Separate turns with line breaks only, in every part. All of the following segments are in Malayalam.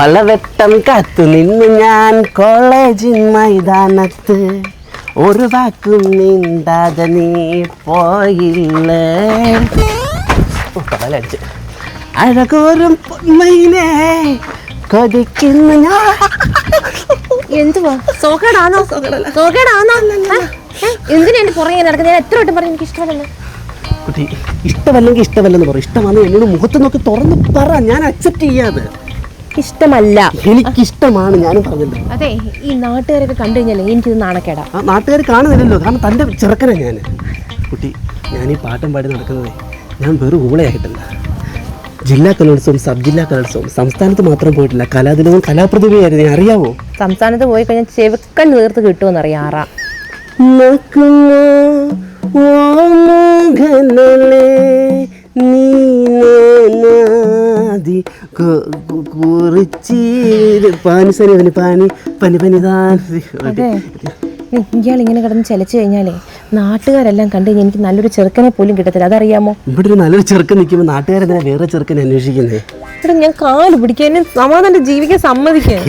പലവട്ടം കാത്തു നിന്ന് ഞാൻ കോളേജിൻ മൈതാനത്ത്. ഒരു വാക്കും നീണ്ടാതെ നീ പോയില്ലേ? കാലടിച്ച്. അഴകോറും പൊന്മയിലേ കൊതിക്കുന്നു ഞാൻ.
എന്തുവാ? സോക്കേടാണോ സോക്കേടാണോ എന്തിനാ എന്റെ പുറകെ നടക്കുന്നത്? ഞാൻ എത്ര വട്ടം പറഞ്ഞു എനിക്ക് ഇഷ്ടമല്ല
കുട്ടി ഇഷ്ടമല്ലെങ്കിൽ ഇഷ്ടമല്ലെന്ന് പറയും ഇഷ്ടമാണെന്ന് എന്നോട് മുഖത്ത് നോക്കി തുറന്ന് പറ. ഞാൻ അക്സെപ്റ്റ് ചെയ്യാതെ.
ഇഷ്ടമല്ല
എനിക്കിഷ്ടമാണ് ഞാനും പറഞ്ഞത്.
അതെ ഈ നാട്ടുകാരൊക്കെ കണ്ടു കഴിഞ്ഞാൽ എനിക്കിത് നാണക്കേടാ.
ആ നാട്ടുകാർ കാണുന്നില്ലല്ലോ. കാരണം തന്റെ ചെറുക്കനെ ഞാൻ. കുട്ടി ഞാൻ ഈ പാട്ടും പാടി നടക്കുന്നത്. ഞാൻ വെറും ഊളയായിട്ടല്ല. ജില്ലാ കലോത്സവം സബ് ജില്ലാ കലോത്സവം സംസ്ഥാനത്ത് മാത്രം പോയിട്ടില്ല. കലാദിനവും കലാപ്രതിഭയായിരുന്നു. ഞാൻ അറിയാവോ?
സംസ്ഥാനത്ത് പോയി കഴിഞ്ഞാൽ ചെവക്കൻ നീർത്ത് കിട്ടുമെന്ന് അറിയാറാ
നീ
ഇങ്ങനെ കിടന്ന് ചലച്ചു കഴിഞ്ഞാലേ നാട്ടുകാരെല്ലാം കണ്ടു കഴിഞ്ഞാൽ എനിക്ക് നല്ലൊരു ചെറുക്കനെ പോലും കിട്ടത്തില്ല. അതറിയാമോ?
ഇവിടെ ഒരു നല്ലൊരു ചെറുക്കൻ നിൽക്കുമ്പോൾ നാട്ടുകാരെന്തിനാ വേറെ ചെറുക്കനെ അന്വേഷിക്കുന്നേ?
ഇവിടെ ഞാൻ കാൽ പിടിക്കാൻ എന്നെ സമാധാനം ജീവിക്കാൻ സമ്മതിക്കാൻ.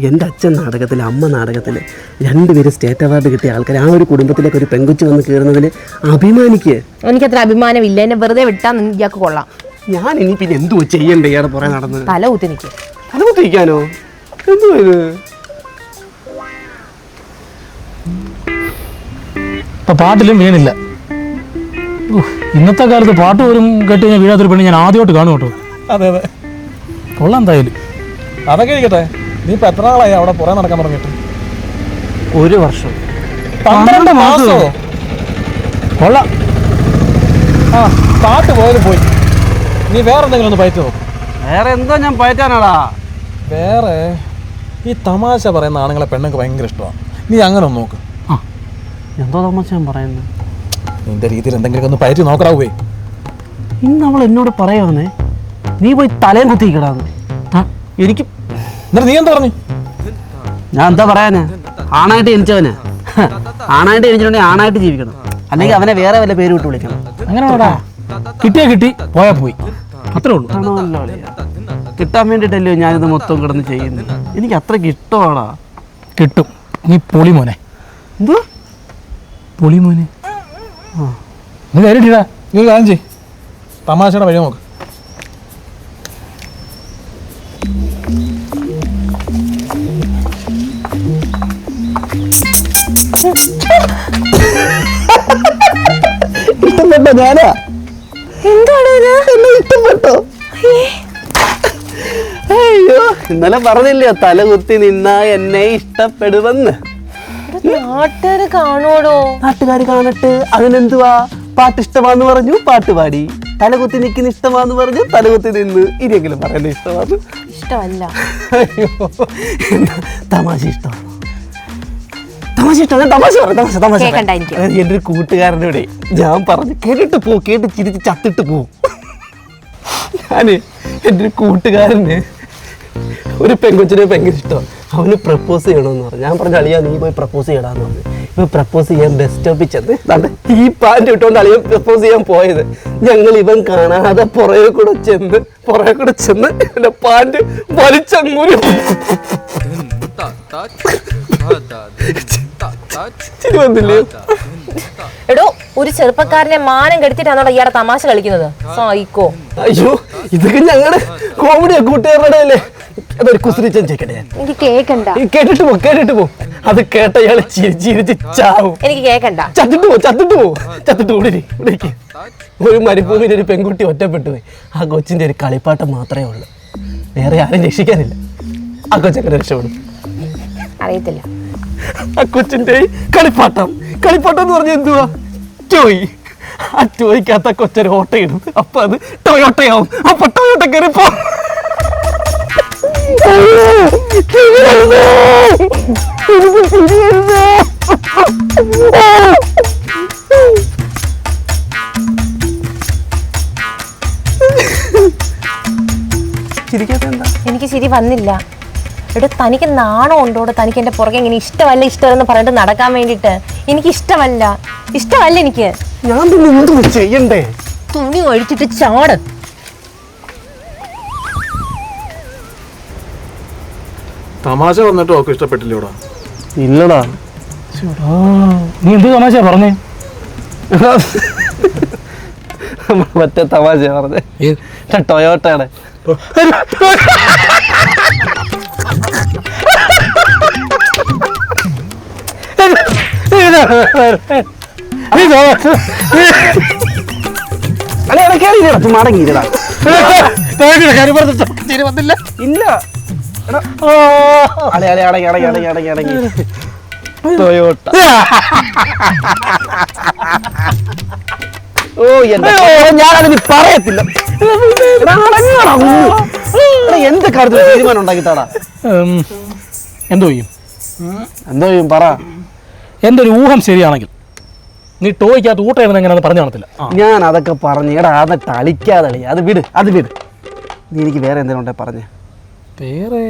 എന്റെ അച്ഛൻ നാടകത്തിൽ അമ്മ നാടകത്തിൽ രണ്ടുപേരും സ്റ്റേറ്റ് അവാർഡ് കിട്ടിയ ആൾക്കാർ ആ ഒരു കുടുംബത്തിലേക്ക് ഒരു പെങ്കുച്ചു വന്ന് കയറുന്നതിൽ അഭിമാനിക്കേ.
എനിക്കത്ര അഭിമാനമില്ല. എന്നെ വെറുതെ വിട്ടാൽ ഇയാൾക്ക് കൊള്ളാം.
ഞാൻ ഇനി പിന്നെ എന്തോ ചെയ്യണ്ടേ? ഇയാളെ പുറേ നടന്ന്.
തല കുത്തി നിൽക്കും
അത് കുത്തിരിക്കാനോ എന്തോ ഇത്?
ഇപ്പം പാട്ടിലും വീണില്ല. ഉഹ്, ഇന്നത്തെ കാലത്ത് പാട്ട് പോലും കേട്ട് കഴിഞ്ഞാൽ വീഴാത്തൊരു പെണ്ണ് ഞാൻ ആദ്യമായിട്ട് കാണും കേട്ടോ.
അതെ അതെ.
കൊള്ളാം എന്തായാലും.
അതൊക്കെ ഇരിക്കട്ടെ. നീ ഇപ്പൊ എത്ര നാളായി അവിടെ പുറേ നടക്കാൻ തുടങ്ങിയിട്ട്?
ഒരു വർഷം.
പന്ത്രണ്ട് മാസമോ?
കൊള്ളാം.
ആ പാട്ട് പോയത് പോയി. നീ വേറെ എന്തെങ്കിലും ഒന്ന് പയറ്റി നോക്കും.
വേറെ എന്തോ ഞാൻ പയറ്റാനാടാ.
വേറെ ഈ തമാശ പറയുന്ന ആണുങ്ങളെ പെണ്ണുങ്ങൾക്ക് ഭയങ്കര ഇഷ്ടമാണ്. നീ അങ്ങനെ ഒന്ന് നോക്ക്.
എന്തോ തമാശ ഞാൻ പറയുന്നത്
നിന്റെ രീതിയിൽ എന്തെങ്കിലും ഒന്ന് പയറ്റി നോക്കറാവേ.
ഇന്ന് അവൾ എന്നോട് പറയാവുന്നേ നീ പോയി തലയും കുത്തിക്കടാന്ന് എനിക്ക്
എന്നിട്ട് നീ എന്താ പറഞ്ഞു?
ഞാൻ എന്താ പറയാനാ? ആണായിട്ട് ജനിച്ചവന്. ആണായിട്ട് ജനിച്ചിട്ടുണ്ടെങ്കിൽ ആണായിട്ട് ജീവിക്കണം. അല്ലെങ്കിൽ അവനെ വേറെ വല്ല പേര് വിട്ട് വിളിക്കണം.
അങ്ങനെ കിട്ടിയാ കിട്ടി പോയാ പോയി. അത്രേ ഉള്ളൂ?
കിട്ടാൻ വേണ്ടിയിട്ടല്ലോ ഞാനിത് മൊത്തം കിടന്ന് ചെയ്യുന്നത്? എനിക്ക് അത്രയ്ക്ക് ഇഷ്ടമാടാ.
കിട്ടും. നീ പൊളി മോനെ
എന്തോ
പൊളി മോനെ നീ കയറിയിട്ടാ
നീ കാര്യം ചെയ് തമാശയുടെ വഴി നോക്ക്.
ഇഷ്ടപ്പെട്ടോ ഞാനാ.
എന്താണ്
എന്നെ ഇഷ്ടപ്പെട്ടോ? അയ്യോ. ഇന്നലെ പറഞ്ഞില്ലയോ തല കുത്തി നിന്നാ എന്നെ ഇഷ്ടപ്പെടുവെന്ന്
നാട്ടുകാര് കാണുവോടോ?
നാട്ടുകാര് കാണട്ടെ. അതിനെന്തുവാ? പാട്ട് ഇഷ്ടമാന്ന് പറഞ്ഞു പാട്ട് പാടി. തലകുത്തി നിൽക്കുന്ന ഇഷ്ടമാന്ന് പറഞ്ഞു തലകുത്തി നിന്ന് ഇനിയെങ്കിലും പറയുന്നത് ഇഷ്ടമാണ്
ഇഷ്ടമല്ല.
അയ്യോ. തമാശ ഇഷ്ടമാണ്? തമാശ ഇഷ്ടമാണ് തമാശ പറ തമാശ തമാശ. പറ.
കേക്കണ്ട
എന്റെ ഒരു ഞാൻ പറഞ്ഞു കേട്ടിട്ട് പോ കേട്ട് ചിരിച്ച് ചത്തിട്ട് പോ. ഞാൻ എന്റെ ഒരു കൂട്ടുകാരന് ഒരു പെൺകൊച്ചിനെ ഭയങ്കര ഇഷ്ടമാണ്. അവന് പ്രപ്പോസ് ചെയ്യണമെന്ന് പറഞ്ഞു. ഞാൻ പറഞ്ഞു അളിയാ നീ പോയി പ്രപ്പോസ് ചെയ്യടാന്ന് പറഞ്ഞു. ഇപ്പൊ പ്രപ്പോസ് ചെയ്യാൻ ബസ് സ്റ്റോപ്പിൽ ചെന്ന് ദാണ്ടെ ഈ പാന്റ് ഇട്ടുകൊണ്ട് അളിയൻ പ്രപ്പോസ് ചെയ്യാൻ പോയത്. ഞങ്ങൾ ഇവൻ കാണാതെ പുറകെ കൂടെ ചെന്ന് പുറകെ കൂടെ ചെന്ന് ഇവന്റെ പാന്റ് വലിച്ചങ്ങൂരി.
എടോ ഒരു ചെറുപ്പക്കാരനെ മാനം കെടുത്തിട്ടാണോ ഇയാടെ തമാശ കളിക്കുന്നത്? സായിക്കോ
അയ്യോ ഇതൊക്കെ ഞങ്ങളുടെ കോമഡിയാ കൂട്ടുകാരുടെ അല്ലേ അതൊരു കുസൃതി ചോദിക്കട്ടെ ഞാൻ.
എനിക്ക് കേക്കണ്ട.
കേട്ടിട്ട് പോ കേട്ടിട്ട് പോ. അത് കേട്ട ഇയാൾ ചിരി ചിരിച്ച് ചാവും.
എനിക്ക് കേക്കണ്ട.
ചത്തിട്ട് പോ ചത്തിട്ട് പോ. ചത്തിട്ട് ഇവിടെ ഇരി, ഒരു മരുഭൂമിയിൽ ഒരു പെൺകുട്ടി ഒറ്റപ്പെട്ടു പോയി ആ കൊച്ചിന്റെ ഒരു കളിപ്പാട്ടം മാത്രമേ ഉള്ളൂ. വേറെ ആരും രക്ഷിക്കാനില്ല. ആ കൊച്ചങ്ങനെ രക്ഷപ്പെടും.
അറിയത്തില്ല.
ആ കൊച്ചിന്റെ കളിപ്പാട്ടം. കളിപ്പാട്ടം എന്ന് പറഞ്ഞ എന്തുവാ? ടോയ്. ആ ടോയ്ക്കകത്ത് ആ കൊച്ചൊരു ഓട്ടയിടും അപ്പൊ അത് ടൊയോട്ടയാവും. അപ്പൊ ടൊയോട്ട കയറി പോ. ചിരിക്കാത്ത എന്താ?
എനിക്ക് ശരി വന്നില്ല. എടോ തനിക്ക് നാണം ഉണ്ടോ? തനിക്ക് എന്റെ പുറകെ ഇങ്ങനെ ഇഷ്ടമല്ല ഇഷ്ടമല്ലെന്ന് പറഞ്ഞിട്ട് നടക്കാൻ വേണ്ടിയിട്ട്. എനിക്ക് ഇഷ്ടമല്ല. ഇഷ്ടമല്ല എനിക്ക്.
ഞാൻ പിന്നെ എന്തും ചെയ്യണ്ടേ?
തുണി ഒഴിച്ചിട്ട് ചാട്.
തമാശ വന്നിട്ട് ഓക്കെ ഇഷ്ടപ്പെട്ടില്ലോടാ?
ഇല്ലടാ.
നീ എന്ത് തമാശ പറഞ്ഞേ?
മറ്റേ തമാശ പറഞ്ഞേ. ടൊയോട്ടയുടെ ഇടയ്ക്ക് മടങ്ങിയില്ലടാ ഇല്ല. അളെ അളെ അടങ്ങി അടങ്ങി അടങ്ങി അടങ്ങി അടങ്ങി ടൊയോട്ട ഓ പറയത്തില്ല എന്ത് കാര്യത്തിൽ തീരുമാനം ഉണ്ടാക്കിത്താടാ
എന്തോ ചെയ്യും
എന്തോ ചെയ്യും പറ
എന്റെ ഒരു ഊഹം ശരിയാണെങ്കിൽ. നീ ടോയ്ക്കകത്ത് ഊട്ടയിരുന്ന എങ്ങനെയാണെന്ന് പറഞ്ഞു കാണത്തില്ല.
ഞാൻ അതൊക്കെ പറഞ്ഞു. എടാ അത് തളിക്കാതെ അത് വിട് അത് വിട്. നീ എനിക്ക് വേറെ എന്തെങ്കിലും ഉണ്ടെ പറഞ്ഞേ.
വേറെ?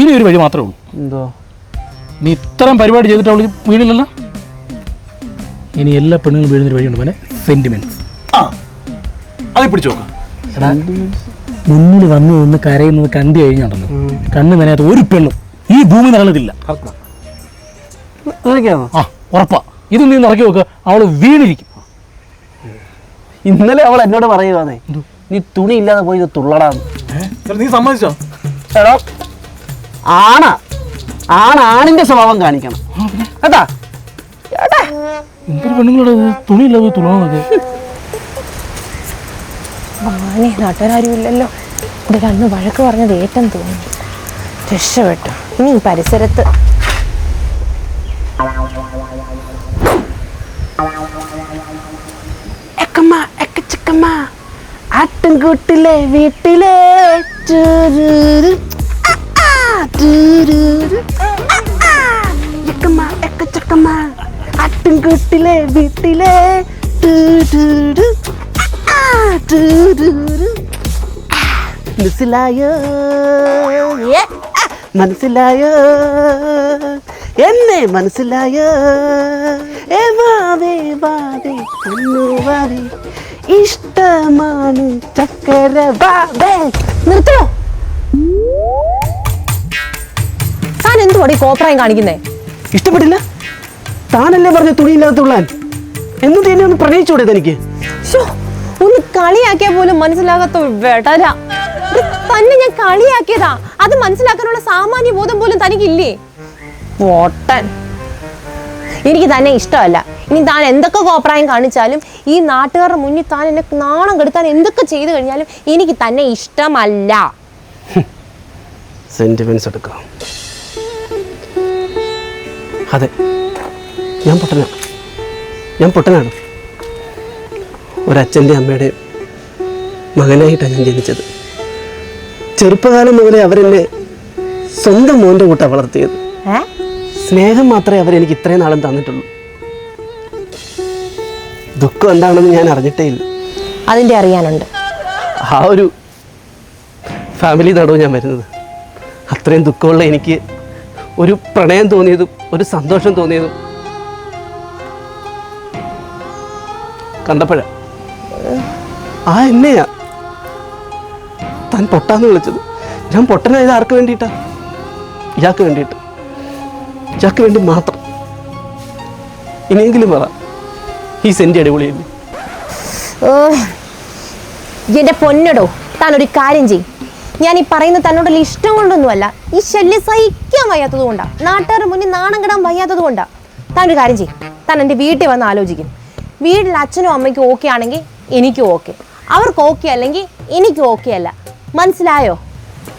ഇനി ഒരു വഴി മാത്രമേ ഉള്ളൂ.
എന്തോ?
നീ ഇത്രയും പരിപാടി ചെയ്തിട്ട് അവൾ വീണില്ലല്ലോ? ഇനി എല്ലാ പെണ്ണുങ്ങളും വീഴുന്നൊരു വഴിയുണ്ട് മോനെ. സെന്റിമെന്റ്സ്
ആ. അത് പിടിച്ചു നോക്കാം.
എടാ മുന്നിൽ വന്നു നിന്ന് കരയുന്നത് കണ്ടു കഴിഞ്ഞാണല്ലോ. കണ്ണ് നനയാത്ത ഒരു പെണ്ണും ഈ ഭൂമി
നടന്നിട്ടില്ല
ആ ഉറപ്പാ. ഇത് നീ നിറക്കി നോക്ക് അവൾ വീണിരിക്കും.
ഇന്നലെ അവൾ എന്നോട് പറയുവാന്നേ നീ. തുണി ഇല്ലാതെ പോയി ഇത് തുള്ളടാന്ന്
നീ സമ്മതിച്ചോ?
എടാ ആണ. ആണ ആണിന്റെ സ്വഭാവം കാണിക്കണം. കേട്ടാ?
എന്തൊരു പെണ്ണുങ്ങളുടെ അന്ന് തുളന്നൊക്കെ
ഭഗവാനെ നാട്ടുകാരും ഇല്ലല്ലോ ഇത് കണ്ണ് വഴക്ക് പറഞ്ഞത് ഏറ്റം തോന്നുന്നു രക്ഷപ്പെട്ടു. ഇനി ഈ പരിസരത്ത്
ആട്ടിൻകൂട്ടിലെ വീട്ടിലെ ആട്ടിൻകൂട്ടിലെ വീട്ടിലെ. മനസ്സിലായോ? മനസ്സിലായോ? എന്നെ മനസ്സിലായോ. ഇഷ്ടമാണ് ചക്കര
നിർത്തോ. താൻ എന്തുവാടി കോപ്രായം കാണിക്കുന്നേ?
ഇഷ്ടപ്പെട്ടില്ല? താനല്ലേ പറഞ്ഞ തുണിയില്ലാത്ത തുള്ളാൻ എന്നിട്ട് എന്നെ ഒന്ന് പ്രണയിച്ചൂടെ തനിക്ക്?
ഒന്ന് കളിയാക്കിയ പോലും മനസ്സിലാകാത്ത വെടര തന്നെ ഞാൻ കളിയാക്കിയതാ. അത് മനസ്സിലാക്കാനുള്ള സാമാന്യ ബോധം പോലും തനിക്കില്ലേ? പൊട്ടൻ എനിക്ക് തന്നെ ഇഷ്ടമല്ല. ഇനി താൻ എന്തൊക്കെ കോപ്രായം കാണിച്ചാലും ഈ നാട്ടുകാരുടെ മുന്നിൽ താൻ എന്നെ നാണം കെടുത്താൻ എന്തൊക്കെ ചെയ്തു കഴിഞ്ഞാലും എനിക്ക് തന്നെ ഇഷ്ടമല്ല.
സെന്റിമെന്റ്സ് എടുക്കാം. അതെ. ഞാൻ പൊട്ടനാണ് ഞാൻ പൊട്ടനാണ്. ഒരച്ഛന്റെ അമ്മയുടെ മകനായിട്ടാണ് ഞാൻ ജനിച്ചത്. ചെറുപ്പകാലം മുതലേ അവരെന്നെ സ്വന്തം മോന്റെ കൂട്ടാണ് വളർത്തിയത്. സ്നേഹം മാത്രമേ അവരെനിക്ക് ഇത്രയും നാളും തന്നിട്ടുള്ളൂ. ദുഃഖം എന്താണെന്ന് ഞാൻ അറിഞ്ഞിട്ടേ ഇല്ല.
അതിന്റെ അറിയാനുണ്ട്.
ആ ഒരു ഫാമിലി നടുവ് ഞാൻ വരുന്നത്. അത്രയും ദുഃഖമുള്ള എനിക്ക് ഒരു പ്രണയം തോന്നിയതും ഒരു സന്തോഷം തോന്നിയതും കണ്ടപ്പോഴ. ആ എന്നെയാ താൻ പൊട്ടാന്ന് വിളിച്ചത്. ഞാൻ പൊട്ടനായത് ആർക്ക് വേണ്ടിയിട്ടാ? ഇയാൾക്ക് വേണ്ടിയിട്ട്. ഇയാൾക്ക് വേണ്ടി മാത്രം. ഇനിയെങ്കിലും പറ. ഈ സെന്റ് അടിപൊളിയല്ലേ
എന്റെ പൊന്നടോ താൻ ഒരു കാര്യം ചെയ് ഞാൻ ഈ പറയുന്ന തന്നോടുള്ള ഇഷ്ടം കൊണ്ടൊന്നുമല്ല. ഈ ശല്യം സഹിക്കാൻ വയ്യാത്തത് കൊണ്ടാ. നാട്ടുകാരുടെ മുന്നിൽ നാണം കിടാൻ വയ്യാത്തത് കൊണ്ടാ. താൻ ഒരു കാര്യം ചെയ് താൻ എന്റെ വീട്ടിൽ വന്ന് ആലോചിക്കും. വീട്ടിൽ അച്ഛനും അമ്മയ്ക്കും ഓക്കെ ആണെങ്കിൽ എനിക്കും ഓക്കെ അവർക്ക് ഓക്കെ അല്ലെങ്കിൽ എനിക്കും ഓക്കെ അല്ല. മനസ്സിലായോ?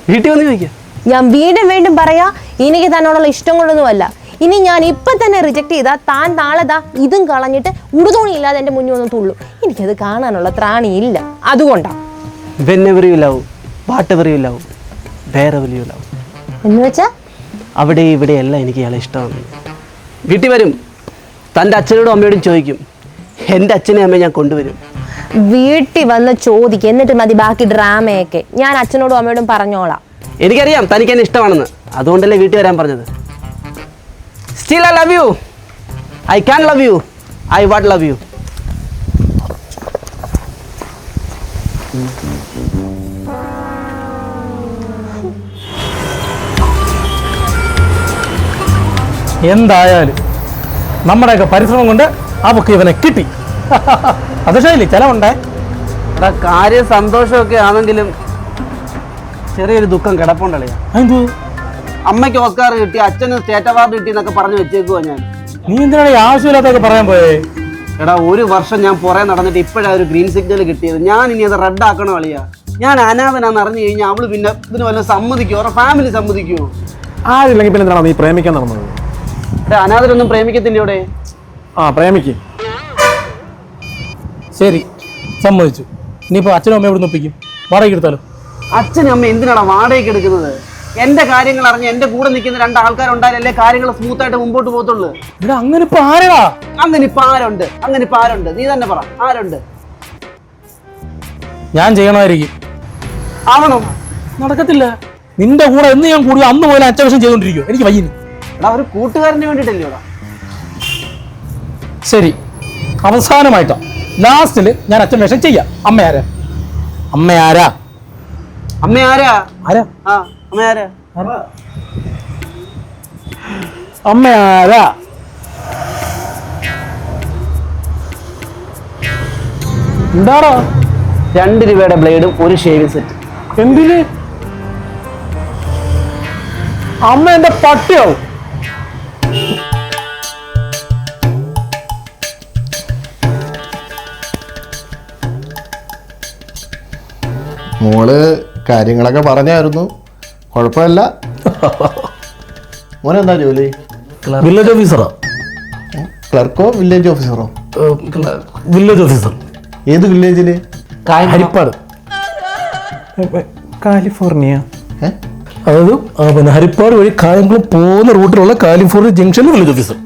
വീട്ടിൽ വന്ന് ചോദിക്കാം.
ഞാൻ വീണ്ടും വീണ്ടും പറയാ എനിക്ക് തന്നോടുള്ള ഇഷ്ടം കൊണ്ടൊന്നുമല്ല. ഇനി ഞാൻ ഇപ്പൊ തന്നെ റിജക്ട് ചെയ്താൽ താൻ നാളെ ദാ ഇതും കളഞ്ഞിട്ട് ഉടുതുണി ഇല്ലാതെ എന്റെ മുന്നിൽ ഒന്നും തുള്ളു. എനിക്കത് കാണാനുള്ള ത്രാണിയില്ല.
അതുകൊണ്ടാണ്
എന്ന്
അവിടെ ഇവിടെ എല്ലാം എനിക്ക് ഇയാളെ ഇഷ്ടമാണ്. വീട്ടിൽ വരും. തന്റെ അച്ഛനോടും അമ്മയോടും ചോദിക്കും. എന്റെ അച്ഛനെ അമ്മയെ ഞാൻ കൊണ്ടുവരും.
വീട്ടിൽ വന്ന് ചോദിക്കും. എന്നിട്ട് മതി ബാക്കി ഡ്രാമയൊക്കെ ഞാൻ അച്ഛനോടും അമ്മയോടും പറഞ്ഞോളാം.
എനിക്കറിയാം തനിക്ക് എന്നെ ഇഷ്ടമാണെന്ന്. അതുകൊണ്ടല്ലേ വീട്ടിൽ വരാൻ പറഞ്ഞത്? Still I love you I can love you I what love you
എന്തായാലും നമ്മുടെയൊക്കെ പരിശ്രമം കൊണ്ട് അവക്ക് ഇവനെ കിട്ടി. അത് ശൈലി ചിലവുണ്ടേ?
എടാ കാര്യം സന്തോഷമൊക്കെ ആണെങ്കിലും ചെറിയൊരു ദുഃഖം കിടപ്പുണ്ടല്ലേ?
എന്തു
അമ്മയ്ക്ക് ഓസ്കാർ കിട്ടി അച്ഛന് സ്റ്റേറ്റ് അവാർഡ് കിട്ടി എന്നൊക്കെ പറഞ്ഞു വെച്ചേക്കുവാ ഞാൻ.
നീ എന്തിനാണ് ഈ ആവശ്യമില്ലാത്തൊക്കെ പറയാൻ പോയേ?
എടാ ഒരു വർഷം ഞാൻ പുറേ നടന്നിട്ട് ഇപ്പോഴാ ഒരു ഗ്രീൻ സിഗ്നൽ കിട്ടിയത്. ഞാൻ ഇനി അത് റെഡ് ആക്കണോ ഞാൻ അനാഥനാന്ന് അറിഞ്ഞു കഴിഞ്ഞാൽ അവൾ പിന്നെ ഇതിന് വല്ല സമ്മതിക്കുമോ അവരുടെ ഫാമിലി സമ്മതിക്കുമോ
ആരില്ലെങ്കിൽ പിന്നെ എന്താണ് നീ പ്രേമിക്കാൻ നടന്നത്?
എടാ അനാഥരൊന്നും പ്രേമിക്കത്തില്ല ഇവിടെ
ആ പ്രേമിക്ക്.
ശരി സമ്മതിച്ചു. ഇനിയിപ്പോൾ അച്ഛനും അമ്മയും ഇവിടെ ഒപ്പിക്കും? വാടകയ്ക്ക് എടുത്താലോ?
അച്ഛനും അമ്മ എന്തിനാണ് വാടകയ്ക്ക് എടുക്കുന്നത്? എന്റെ കാര്യങ്ങൾ അറിഞ്ഞ് എന്റെ കൂടെ നിൽക്കുന്ന രണ്ട് ആൾക്കാരുണ്ടായാലല്ലേ കാര്യങ്ങൾ സ്മൂത്ത് ആയിട്ട് മുമ്പോട്ട് പോകത്തുള്ളൂ?
ഇവിടെ അങ്ങനെ ഇപ്പൊ ആരാ
അങ്ങനെ ഇപ്പൊ ആരുണ്ട്? അങ്ങനെ ഇപ്പൊ ആരുണ്ട്? നീ തന്നെ പറ. ആരുണ്ട്?
ഞാൻ ചെയ്യണമായിരിക്കും.
ആവണം?
നടക്കത്തില്ല. നിന്റെ കൂടെ എന്ന് ഞാൻ കൂടി അന്ന് പോലെ അച്ചവശം ചെയ്തോണ്ടിരിക്കും എനിക്ക് വയ്യ
എടാ ഒരു കൂട്ടുകാരന് വേണ്ടിട്ടല്ലേ
ശരി. അവസാനമായിട്ടാ. ലാസ്റ്റിൽ ഞാൻ അച്ഛൻ വേഷം ചെയ്യാം. അമ്മയാരാ അമ്മയാരാ അമ്മയാരാ ആരാ?
അമ്മ ആരാ?
ആരാ?
ആ. അമ്മ അമ്മയാരാ
അമ്മ ആരാ? എന്താടാ?
രണ്ട് രൂപയുടെ ബ്ലേഡും ഒരു ഷേവിംഗ് സെറ്റ്
എന്തിന്? അമ്മ എന്റെ പട്ടിയാവും
മോൾ കാര്യങ്ങളൊക്കെ പറഞ്ഞായിരുന്നു. കുഴപ്പമില്ല. മോനെന്താ ജോലി?
വില്ലേജ് ഓഫീസറോ
ക്ലർക്കോ വില്ലേജ് ഓഫീസറോ
വില്ലേജ് ഓഫീസർ
ഏത് വില്ലേജിൽ
ഹരിപ്പാട്.
കാലിഫോർണിയ?
അതായത് പിന്നെ ഹരിപ്പാട് വഴി കായംകുളം പോകുന്ന റൂട്ടിലുള്ള കാലിഫോർണിയ ജംഗ്ഷൻ വില്ലേജ് ഓഫീസർ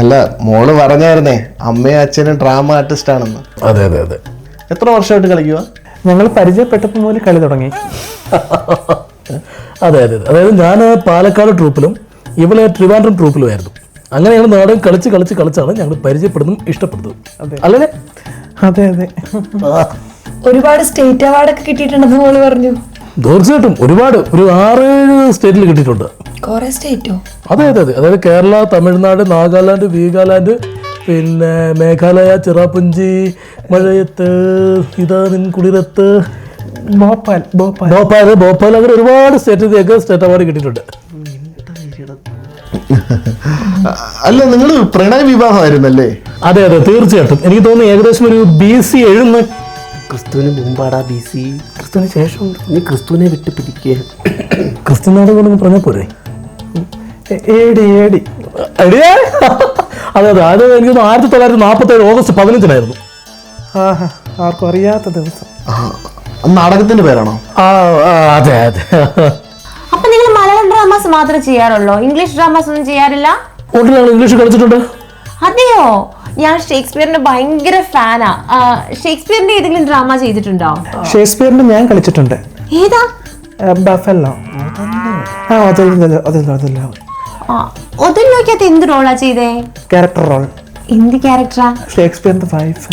അല്ല മോൾ പറഞ്ഞായിരുന്നേ അമ്മയും അച്ഛനും ഡ്രാമ ആർട്ടിസ്റ്റ് ആണെന്ന്.
അതെ അതെ അതെ.
എത്ര വർഷമായിട്ട് കളിക്കുക
ഞങ്ങൾ പരിചയപ്പെട്ടപ്പോൾ മുതൽ കളി തുടങ്ങി.
അതെ അതെ അതെ. അതായത് ഞാൻ പാലക്കാട് ട്രൂപ്പിലും ഇവളെ ട്രിവാൻഡ്രം ട്രൂപ്പിലുമായിരുന്നു. അങ്ങനെ ഞങ്ങൾ നാടകം കളിച്ച് കളിച്ച് കളിച്ചാണ് ഞങ്ങൾ പരിചയപ്പെടുന്നതും ഇഷ്ടപ്പെടുന്നതും. അല്ലേ?
അതെ അതെ.
ഒരുപാട് സ്റ്റേറ്റ് അവാർഡൊക്കെ കിട്ടിയിട്ടുണ്ടെന്ന് മോൾ പറഞ്ഞു.
തീർച്ചയായിട്ടും ഒരുപാട്. ഒരു ആറേഴ് സ്റ്റേറ്റിൽ കിട്ടിയിട്ടുണ്ട്.
കുറെ സ്റ്റേറ്റോ?
അതെ അതെ അതെ. അതായത് കേരള തമിഴ്നാട് നാഗാലാൻഡ് വീഗാലാൻഡ് പിന്നെ മേഘാലയ ചിറാപ്പുഞ്ചി മഴയത്ത് ഇതാ നിൻ കുളിരത്ത്.
ഭോപ്പാൽ ഭോപ്പാൽ.
ഭോപ്പാൽ ഭോപ്പാൽ അങ്ങനെ ഒരുപാട് സ്റ്റേറ്റിലേക്ക് സ്റ്റേറ്റ് അവാർഡ് കിട്ടിയിട്ടുണ്ട്.
അല്ല നിങ്ങൾ പ്രണയ വിവാഹമായിരുന്നല്ലേ?
അതെ അതെ തീർച്ചയായിട്ടും. എനിക്ക് തോന്നുന്നു ഏകദേശം ഒരു ബി സി എഴുന്ന.
ക്രിസ്തുവിന് മുമ്പാടാ ബി സി
ക്രിസ്തുവിന് ശേഷം
നീ ക്രിസ്തുവിനെ വിട്ട് പിടിക്കുക
ക്രിസ്ത്യൻ നാടകം പറഞ്ഞാൽ പോരെ.
ഏടി ഏടി?
അതെ അതെ. അത് എനിക്ക് തോന്നുന്നു ആയിരത്തി തൊള്ളായിരത്തി നാൽപ്പത്തി ഏഴ് ഓഗസ്റ്റ് പതിനഞ്ചിനായിരുന്നു.
ആഹാ ആർക്കും അറിയാത്ത ദിവസം.
ആ, നാടകത്തിന്റെ പേരാണോ?
ആ ആ, അതെ അതെ.
അപ്പൊ നിങ്ങൾ മലയാളം ഡ്രാമാസ് മാത്രമേ ചെയ്യാറുള്ളൂ? ഇംഗ്ലീഷ് ഡ്രാമാസ് ഒന്നും ചെയ്യാറില്ല?
ഉണ്ട് ഞങ്ങൾ ഇംഗ്ലീഷ് കളിച്ചിട്ടുണ്ട്.
അതെയോ? ഞാൻ ഷേക്സ്പിയറിന്റെ ഭയങ്കര ഫാനാ ഷേക്സ്പിയറിന്റെ ഏതെങ്കിലും ഡ്രാമ ചെയ്തിട്ടുണ്ടോ?
ഷേക്സ്പിയറിന് ഞാൻ കളിച്ചിട്ടുണ്ട്.
ഏതാ?
ബഫല്ലോ. ആ അതില്ല അതില്ല അതില്ല
ഒതല്ലോക്കകത്ത് എന്ത് റോളാ ചെയ്തേ?
ക്യാരക്ടർ റോൾ
എന്ത് ക്യാരക്ടറാ
ഷേക്സ്പിയറിന്റെ വൈഫ്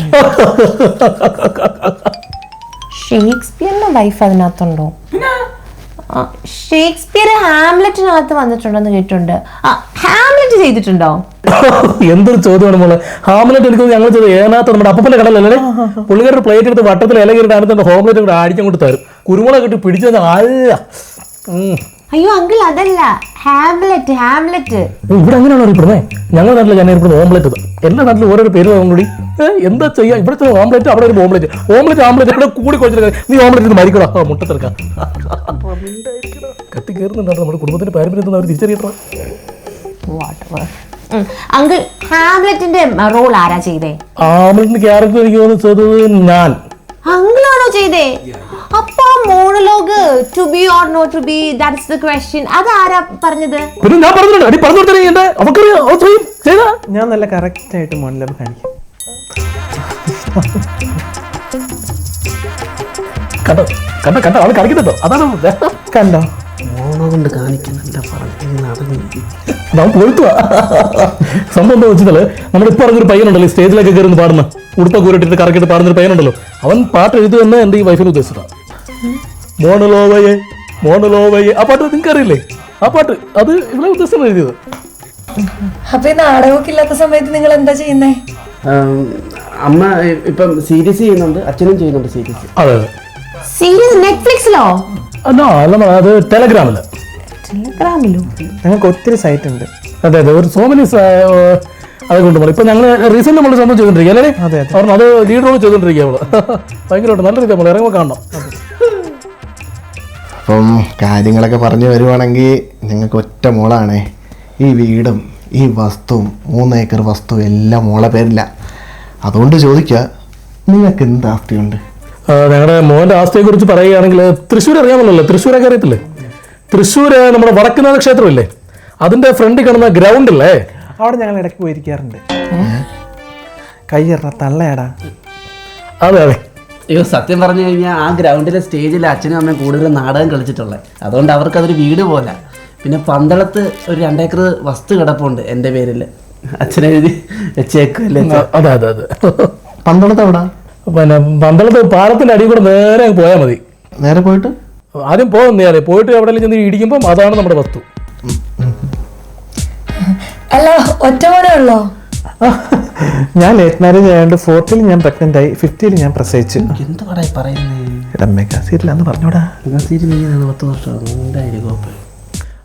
ഷേക്സ്പിയറിന്റെ വൈഫ് അതിനകത്തുണ്ടോ? ഷേക്സ്പിയർ ഹാംലെറ്റിനകത്ത് വന്നിട്ടുണ്ടെന്ന് കേട്ടിട്ടുണ്ട്. ആ, ഹാംലെറ്റ് ചെയ്തിട്ടുണ്ടോ?
എന്തൊരു ചോദ്യമാണ് മോളെ. ഹാംലെറ്റ് എനിക്ക് തോന്നുന്നു ഞങ്ങൾ ചെയ്ത് ഏനാത്ത നമ്മുടെ അപ്പന്റെ കടലല്ലേ പുള്ളിക്കാരുടെ പ്ലേറ്റ് എടുത്ത് വട്ടത്തിൽ ഇല കയറിട്ട് അതിനകത്ത് ഹോംലെറ്റ് കൂടെ അടിച്ചങ്ങോട്ട് തരും. കുരുമുളക് കിട്ടി പിടിച്ചു അല്ല
അയ്യോ അങ്കിൾ അതല്ല. ഹാംലെറ്റ് ഹാംലെറ്റ്
ഇവിടെ അങ്ങനെയാണോ അറിയപ്പെടുന്നത് ഞങ്ങളുടെ നാട്ടിൽ ഞാൻ ഏർപ്പെടുന്നത് ഓംലെറ്റ് എല്ലാ നാട്ടിലും ഓരോ പേര് കൂടി എന്താ ചെയ്യാ? ഇവിടുത്തെ ഓംലെറ്റ് അവിടെ ഒരു ഓംലെറ്റ് ഓംലെറ്റ് ആംലെറ്റ് ഇവിടെ കൂടി കുഴച്ചിട്ട് നീ ഓംലെറ്റ് മരിക്കടാ. ആ മുട്ടത്തിറക്കാം കത്തി കയറുന്നുണ്ടാണ് നമ്മുടെ കുടുംബത്തിന്റെ പാരമ്പര്യം അവർ തിരിച്ചറിയട്ടോ.
അങ്കിൾ ഹാംലെറ്റിന്റെ റോൾ ആരാ ചെയ്തേ?
ആംലെറ്റിന്റെ ക്യാരക്ടർ എനിക്ക് തോന്നുന്നു ചെയ്തത് ഞാൻ.
അങ്കിളാണോ ചെയ്തേ? അപ്പൊ monologue to be or not to be that's the question അതാരാ പറഞ്ഞത്?
പിന്നെ ഞാൻ പറഞ്ഞിട്ടുണ്ട്. അടി പറഞ്ഞു കൊടുത്തേ എന്റെ അവക്ക് അവൻ ചെയ്യും ചെയ്താ.
ഞാൻ നല്ല കറക്റ്റ് ആയിട്ട് മോണിലത് കാണിക്കും.
കണ്ടോ? കണ്ടോ കണ്ടോ? അവൾ കാണിക്കുന്നുണ്ടോ? അതാണ്
കണ്ടോ?
മോണ കൊണ്ട് കാണിക്കുന്നില്ല പറഞ്ഞു
പൊഴുത്തുവാ സംഭവം എന്താ വെച്ചാൽ നമ്മളിപ്പോ പറഞ്ഞൊരു പയ്യനുണ്ടല്ലോ ഈ സ്റ്റേജിലൊക്കെ കയറുന്ന പാടുന്ന. ഉടുപ്പൊക്കെ ഉരുട്ടിട്ട് കറക്കിട്ട് പാടുന്ന ഒരു പയ്യനുണ്ടല്ലോ. അവൻ പാട്ട് എഴുതുമെന്ന് എന്റെ ഈ വൈഫിന് ഉദ്ദേശിച്ചതാ. മോണലോവയെ മോണലോവയെ. ആ പാട്ട് നിങ്ങൾക്ക് അറിയില്ലേ ആ പാട്ട് അത് ഇവിടെ ഉദ്ദേശം എഴുതിയത്.
അപ്പൊ ഈ നാടകമൊക്കെ ഇല്ലാത്ത സമയത്ത് നിങ്ങൾ എന്താ ചെയ്യുന്നേ?
അമ്മ ഇപ്പം സീരീസ് ചെയ്യുന്നുണ്ട് അച്ഛനും ചെയ്യുന്നുണ്ട് സീരീസ്
അതെ അതെ.
സീരീസ് നെറ്റ്ഫ്ലിക്സിലോ
അല്ല അത് ടെലഗ്രാമിൽ
ടെലഗ്രാമിലോ
ഞങ്ങൾക്ക് ഒത്തിരി സൈറ്റ് ഉണ്ട്.
അതെ അതെ ഒരു സോമനി അത് കൊണ്ടുപോകും ഇപ്പൊ ഞങ്ങൾ റീസെന്റ് നമ്മൾ സംഭവം ചെയ്തോണ്ടിരിക്കുക അല്ലേ?
അതെ, അതെ.
അത് ലീഡ് റോൾ ചെയ്തോണ്ടിരിക്കുക നമ്മൾ. ഭയങ്കരമായിട്ട് നല്ല രീതി നമ്മൾ ഇറങ്ങുമ്പോൾ കാണണം.
അപ്പം കാര്യങ്ങളൊക്കെ പറഞ്ഞു വരുവാണെങ്കിൽ നിങ്ങൾക്ക് ഒറ്റ മോളാണേ. ഈ വീടും ഈ വസ്തുവും മൂന്ന് ഏക്കർ വസ്തു എല്ലാം മോളെ പേരില്ല. അതുകൊണ്ട് ചോദിക്കുക നിങ്ങൾക്ക് എന്ത് ആസ്തിയുണ്ട്?
ഞങ്ങളുടെ മോന്റെ ആസ്തിയെക്കുറിച്ച് പറയുകയാണെങ്കിൽ തൃശ്ശൂർ അറിയാമല്ലോ തൃശ്ശൂരൊക്കെ അറിയത്തില്ലേ? തൃശ്ശൂര് നമ്മുടെ വടക്കുന്നാഥ ക്ഷേത്രമില്ലേ? അതിന്റെ ഫ്രണ്ടിൽ കിടന്ന ഗ്രൗണ്ട് അല്ലേ
അവിടെ ഞങ്ങൾ ഇടയ്ക്ക് പോയിരിക്കാറുണ്ട്. കയ്യറ തള്ളയടാ.
അതെ അതെ.
അയ്യോ സത്യം പറഞ്ഞു കഴിഞ്ഞാൽ ആ ഗ്രൗണ്ടിലെ സ്റ്റേജിൽ അച്ഛനും അമ്മയും കൂടുതൽ നാടകം കളിച്ചിട്ടുള്ളത് അതുകൊണ്ട് അവർക്ക് അതൊരു വീട് പോലെ. പിന്നെ പന്തളത്ത് ഒരു രണ്ടേക്കർ വസ്തു കിടപ്പുണ്ട് എന്റെ പേരിൽ അച്ഛനെഴുതി വെച്ചേക്കല്ലേ
അതെ അതെ അതെ.
പന്തളത്ത് അവിടെ
പിന്നെ പന്തളത്ത് പാലത്തിന്റെ അടിയിൽ കൂടെ നേരെ പോയാൽ മതി.
നേരെ പോയിട്ട്?
ആദ്യം പോകുന്നേ പോയിട്ട് എവിടെയെങ്കിലും ചെന്ന് ഇടിക്കുമ്പോൾ അതാണ് നമ്മുടെ വസ്തു.
അല്ല ഒറ്റ പോലെ ഉള്ളോ?
ഞാൻ ലേറ്റ് മാരേജ് ആയതുകൊണ്ട് ഫോർത്തിൽ ഞാൻ പ്രഗ്നന്റ് ആയി ഫിഫ്റ്റിയിൽ ഞാൻ പ്രസവിച്ചു.
എന്ത് പടായി പറയുന്നേ?
എടാ മെഗാ സീരിയലാന്ന് പറഞ്ഞോടാ.
സീരിയൽ പത്ത് വർഷം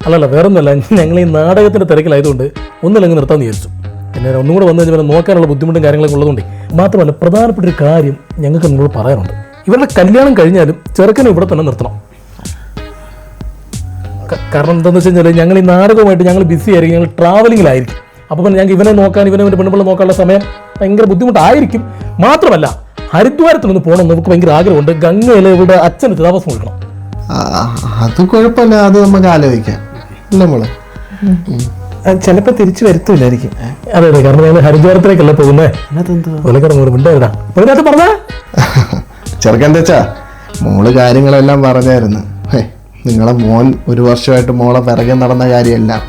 അല്ലല്ല വേറൊന്നുമല്ല. ഞങ്ങൾ ഈ നാടകത്തിന്റെ തിരക്കിലായതുകൊണ്ട് ഒന്നിലങ്ങ് നിർത്താൻ വിചാരിച്ചു. പിന്നെ ഒന്നും കൂടെ വന്നു കഴിഞ്ഞാൽ നോക്കാനുള്ള ബുദ്ധിമുട്ടും കാര്യങ്ങളൊക്കെ ഉള്ളതുകൊണ്ട്. മാത്രമല്ല പ്രധാനപ്പെട്ട ഒരു കാര്യം ഞങ്ങൾക്ക് നിങ്ങളോട് പറയാനുണ്ട്. ഇവരുടെ കല്യാണം കഴിഞ്ഞാലും ചെറുക്കനെ ഇവിടെ തന്നെ നിർത്തണം. കാരണം എന്താണെന്ന് വെച്ച് കഴിഞ്ഞാൽ ഞങ്ങൾ ഈ നാടകവുമായിട്ട് ഞങ്ങൾ ബിസി ആയിരിക്കും. ഞങ്ങൾ ട്രാവലിംഗിലായിരിക്കും അപ്പോൾ പിന്നെ ഞങ്ങൾക്ക് ഇവനെ നോക്കാൻ ഇവനെ ഇവന്റെ പെണ്ണുപിള്ള നോക്കാനുള്ള സമയം ഭയങ്കര ബുദ്ധിമുട്ടായിരിക്കും. മാത്രമല്ല ഹരിദ്വാരത്തിൽ നിന്ന് പോകണം നമുക്ക് ഭയങ്കര ആഗ്രഹമുണ്ട്. ഗംഗയിൽ ഇവിടെ അച്ഛന് താമസം കൊടുക്കണം
ആ, അത് കുഴപ്പമില്ല. അത് നമുക്ക് ആലോചിക്കാം.
ചിലപ്പോ തിരിച്ചു വരുത്തില്ലായിരിക്കും
അതെ അതെ. കാരണം ഞാൻ ഹരിദ്വാരത്തിലേക്കല്ല പോകുന്നേ? ഇതിനകത്ത് പറഞ്ഞ?
മോൾ കാര്യങ്ങളെല്ലാം പറഞ്ഞായിരുന്നു. ഹേ, നിങ്ങളെ മോൻ ഒരു വർഷമായിട്ട് മോളെ പിറകെ നടന്ന കാര്യമെല്ലാം.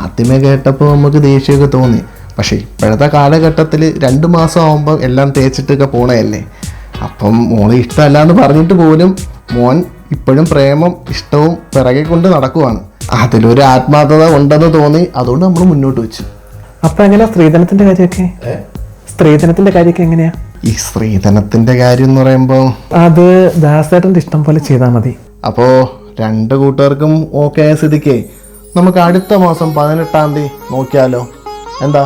ആദ്യമേ കേട്ടപ്പോൾ നമുക്ക് ദേഷ്യമൊക്കെ തോന്നി. പക്ഷേ ഇപ്പോഴത്തെ കാലഘട്ടത്തിൽ രണ്ട് മാസം ആകുമ്പോൾ എല്ലാം തേച്ചിട്ടൊക്കെ പോണയല്ലേ അപ്പം മോൾ ഇഷ്ടമല്ല എന്ന് പറഞ്ഞിട്ട് പോലും മോൻ ഇപ്പോഴും പ്രേമം ഇഷ്ടവും പിറകെ കൊണ്ട് നടക്കുവാണ്. അതിലൊരു ആത്മാർത്ഥത ഉണ്ടെന്ന് തോന്നി അതുകൊണ്ട് നമ്മൾ മുന്നോട്ട് വെച്ചു.
അപ്പൊ എങ്ങനെയാ സ്ത്രീധനത്തിന്റെ കാര്യമൊക്കെ? സ്ത്രീധനത്തിന്റെ കാര്യമൊക്കെ എങ്ങനെയാ?
ഈ സ്ത്രീധനത്തിന്റെ കാര്യം എന്ന് പറയുമ്പോൾ
അത് ദാസേട്ടന്റെ ഇഷ്ടം പോലെ ചെയ്താൽ മതി.
അപ്പോൾ രണ്ട് കൂട്ടുകാർക്കും ഓക്കെ ആയ സ്ഥിതിക്ക്. നമുക്ക് അടുത്ത മാസം പതിനെട്ടാം തീയതി നോക്കിയാലോ. എന്താ?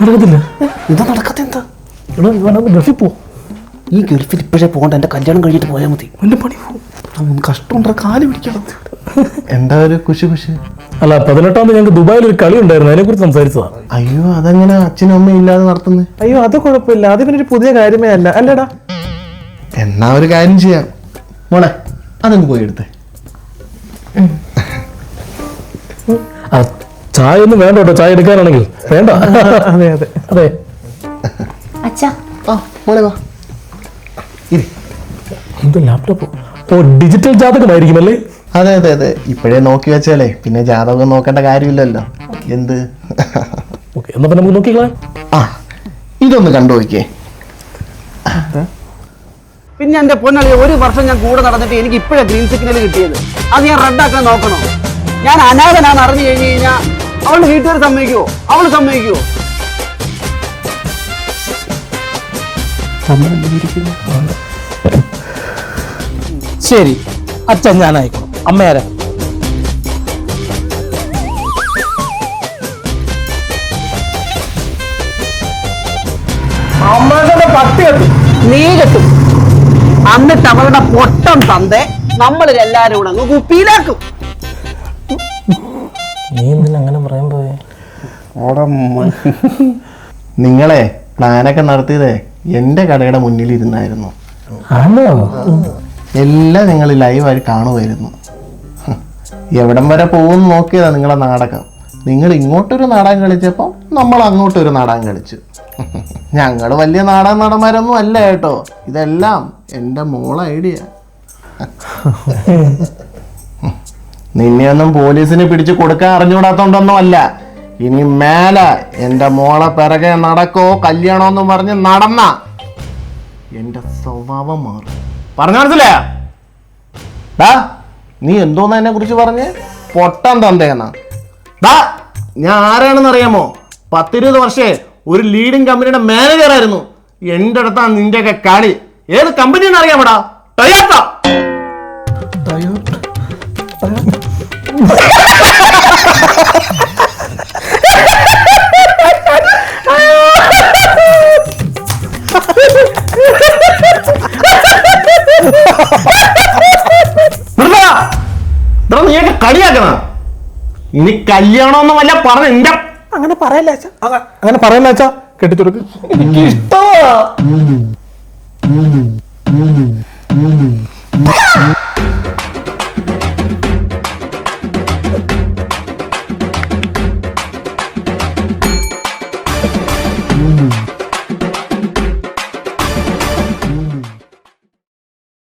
നടക്കത്തില്ല.
ഇത് നടക്കാത്ത എന്താ?
എടാ ഗൾഫിൽ പോ.
ഈ ഗൾഫിൽ ഇപ്പോഴേ പോകണ്ട എന്റെ കല്യാണം കഴിഞ്ഞിട്ട് പോയാൽ മതി.
എന്റെ പണി പോകും
കഷ്ടമുണ്ടോ കാൽ പിടിക്കണം
എന്താ ഒരു കുശി കുശി?
അല്ല പതിനെട്ടാം തീയതി ഞങ്ങൾക്ക് ദുബായിൽ ഒരു കളി ഉണ്ടായിരുന്നു അതിനെ കുറിച്ച് സംസാരിച്ചതാ.
അയ്യോ അതങ്ങനെ അച്ഛനും അമ്മയും ഇല്ലാതെ നടത്തുന്നത്
അയ്യോ അത് കുഴപ്പമില്ല. അത് പിന്നെ ഒരു പുതിയ കാര്യമേ അല്ല. അല്ലടാ.
എന്നാ ഒരു കാര്യം ചെയ്യാം. മോളെ അതൊന്ന് പോയി എടുത്തേ.
ചായ ഒന്നും വേണ്ട കേട്ടോ ചായ എടുക്കാനാണെങ്കിൽ. വേണ്ട.
അതെ അതെ.
അതെ.
അച്ഛാ.
ആ മോളെ വാ. ഇരി.
എന്ത് ലാപ്ടോപ്പ് ഓ ഡിജിറ്റൽ ജാതകമായിരിക്കും അല്ലേ
അതെ അതെ അതെ. ഇപ്പോഴേ നോക്കി വെച്ചാലേ പിന്നെ ജാതകം നോക്കേണ്ട കാര്യമില്ലല്ലോ. എന്ത്?
ഓക്കെ എന്നാ പിന്നെ നമുക്ക് നോക്കിക്കളാം.
ആ ഇതൊന്ന് കണ്ടു നോക്കിയേ.
പിന്നെ എന്റെ പൊന്നളി ഒരു വർഷം ഞാൻ കൂടെ നടന്നിട്ട് എനിക്ക് ഇപ്പോഴാണ് ഗ്രീൻ സിഗ്നൽ കിട്ടിയത്. അത് ഞാൻ റദ്ദാക്കാൻ നോക്കണോ? ഞാൻ അനാഥനാന്ന് അറിഞ്ഞു കഴിഞ്ഞു കഴിഞ്ഞാൽ അവളുടെ വീട്ടുകാർ സമ്മതിക്കുമോ അവൾ സമ്മതിക്കുമോ ശരി അച്ഛൻ ഞാനായിക്കോളും. അമ്മയാരാ? നീ കെട്ടും. എന്നിട്ട് അവളുടെ പൊട്ടം തന്തേ നമ്മളിൽ എല്ലാരും കൂടെ അങ്ങ് കുപ്പിയിലാക്കും.
നീ എന്തിനാ അങ്ങനെ പറയാൻ പോയേ?
നിങ്ങളെ പ്ലാനൊക്കെ നടത്തിയതേ എന്റെ കടയുടെ മുന്നിൽ ഇരുന്നായിരുന്നു.
ആണോ?
എല്ലാം നിങ്ങൾ ലൈവായി കാണുമായിരുന്നു. എവിടം വരെ പോകുമെന്ന് നോക്കിയതാ നിങ്ങളെ നാടകം. നിങ്ങൾ ഇങ്ങോട്ടൊരു നാടകം കളിച്ചപ്പോൾ നമ്മൾ അങ്ങോട്ടൊരു നാടകം കളിച്ചു. ഞങ്ങൾ വലിയ നാടക നടന്മാരൊന്നും അല്ല കേട്ടോ. ഇതെല്ലാം എന്റെ മോള ഐഡിയ നിന്നെയൊന്നും പോലീസിന് പിടിച്ചു കൊടുക്കാൻ അറിഞ്ഞുകൂടാത്തോണ്ടൊന്നും അല്ല. ഇനി മേലെ എന്റെ മോളെ പിറകെ നടക്കോ കല്യാണോന്നും പറഞ്ഞ് നടന്ന. എന്റെ സ്വഭാവം മാറും. പറഞ്ഞു മനസ്സിലായോ? നീ എന്തോന്ന് എന്നെ കുറിച്ച് പറഞ്ഞ്? പൊട്ടം തന്തേന്നാ ഞാൻ ആരാണെന്ന് അറിയാമോ? പത്തിരുപത് വർഷേ ഒരു ലീഡിംഗ് കമ്പനിയുടെ മാനേജർ ആയിരുന്നു. എന്റെ അടുത്താണ് നിന്റെയൊക്കെ കളി. ഏത് കമ്പനിയെന്ന് അറിയാമോടാ? ടൊയോട്ട നിർത്തടാ. ഇത്ര നീയൊക്കെ കളിയാക്കണ? ഇനി കല്യാണമെന്ന് വല്ല പറഞ്ഞ എന്റെ
അങ്ങനെ പറയല്ല അങ്ങനെ പറയല്ല കെട്ടിച്ചുടുക്ക്.
എനിക്ക് ഇഷ്ടമാ